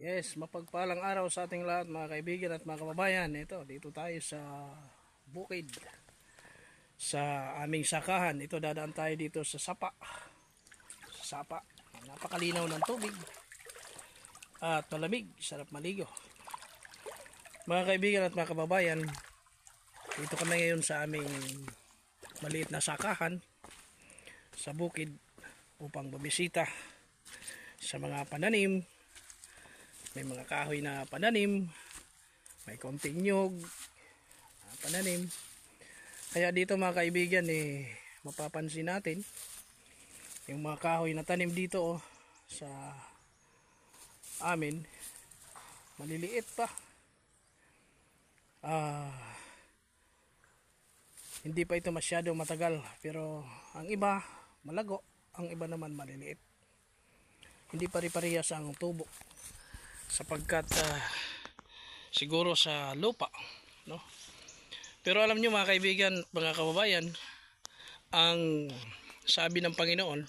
Yes, mapagpalang araw sa ating lahat mga kaibigan at mga kababayan. Ito, dito tayo sa bukid. Sa aming sakahan. Ito, dadaan tayo dito sa sapa. Sa sapa. Napakalinaw ng tubig. At malamig. Sarap maligo. Mga kaibigan at mga kababayan, dito kami ngayon sa aming maliit na sakahan sa bukid upang bumisita sa mga pananim may mga kahoy na pananim. May konting nyog na pananim. Kaya dito mga kaibigan eh mapapansin natin yung mga kahoy na tanim dito oh, sa amin. Maliliit pa. Ah hindi pa ito masyado matagal pero ang iba malago. Ang iba naman maliliit. Hindi pare-parehas ang tubo sapagkat ah, siguro sa lupa no? Pero alam nyo mga kaibigan mga kababayan ang sabi ng Panginoon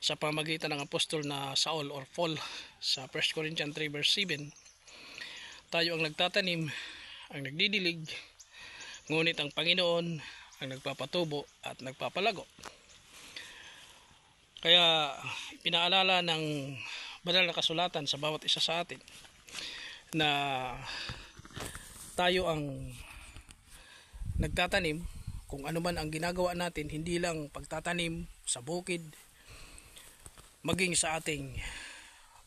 sa pamagitan ng apostol na Saul or Paul sa 1 Corinthians 3 verse 7 tayo ang nagtatanim ang nagdidilig ngunit ang Panginoon ang nagpapatubo at nagpapalago. Kaya pinaalala ng banal na kasulatan sa bawat isa sa atin na tayo ang nagtatanim kung ano man ang ginagawa natin hindi lang pagtatanim sa bukid maging sa ating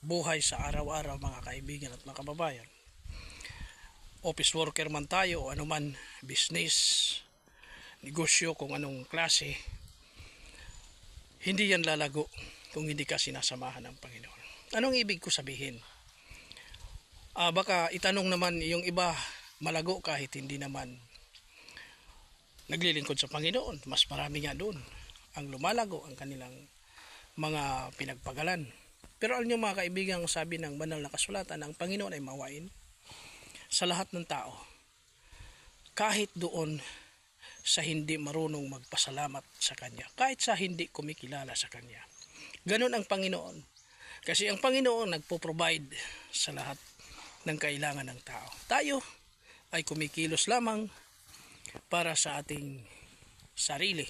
buhay sa araw-araw mga kaibigan at mga kababayan office worker man tayo o anuman business negosyo kung anong klase hindi yan lalago kung hindi ka sinasamahan ng Panginoon. Anong ibig ko sabihin? Ah, baka itanong naman yung iba malago kahit hindi naman naglilingkod sa Panginoon. Mas marami nga doon ang lumalago ang kanilang mga pinagpagalan. Pero alam niyo mga kaibigan, sabi ng banal na kasulatan, ang Panginoon ay mawain sa lahat ng tao. Kahit doon sa hindi marunong magpasalamat sa Kanya. Kahit sa hindi kumikilala sa Kanya. Ganon ang Panginoon. Kasi ang Panginoon nagpo-provide sa lahat ng kailangan ng tao. Tayo ay kumikilos lamang para sa ating sarili.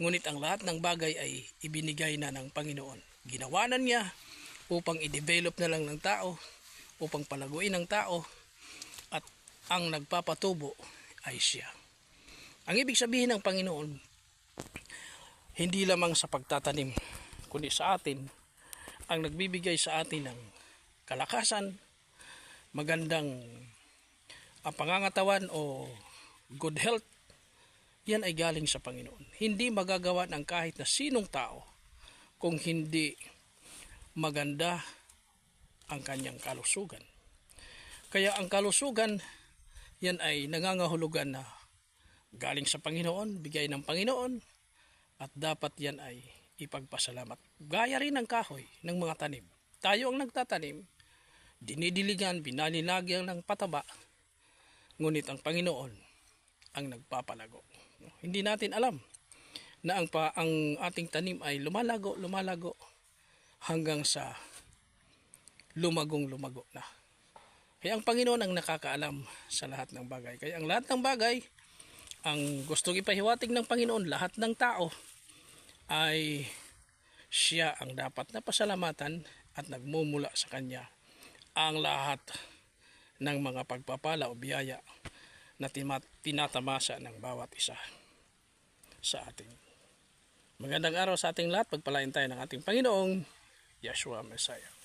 Ngunit ang lahat ng bagay ay ibinigay na ng Panginoon. Ginawanan niya upang i-develop na lang ng tao, upang palaguin ng tao, at ang nagpapatubo ay siya. Ang ibig sabihin ng Panginoon, hindi lamang sa pagtatanim, kundi sa atin, ang nagbibigay sa atin ng kalakasan, magandang ang pangangatawan o good health, yan ay galing sa Panginoon. Hindi magagawa ng kahit na sinong tao kung hindi maganda ang kanyang kalusugan. Kaya ang kalusugan, yan ay nangangahulugan na galing sa Panginoon, bigay ng Panginoon, at dapat yan ay ipagpasalamat. Gaya rin ng kahoy ng mga tanim. Tayo ang nagtatanim, dinidiligan, binalinagyan ng pataba, ngunit ang Panginoon ang nagpapalago. Hindi natin alam na ang, pa, ang ating tanim ay lumalago, lumalago hanggang sa lumagong lumago na. Kaya ang Panginoon ang nakakaalam sa lahat ng bagay. Kaya ang lahat ng bagay, ang gustong ipahiwatig ng Panginoon, lahat ng tao ay siya ang dapat na pasalamatan at nagmumula sa Kanya ang lahat ng mga pagpapala o biyaya na tinatamasa ng bawat isa sa atin. Magandang araw sa ating lahat. Pagpalain tayo ng ating Panginoong Yeshua Messiah.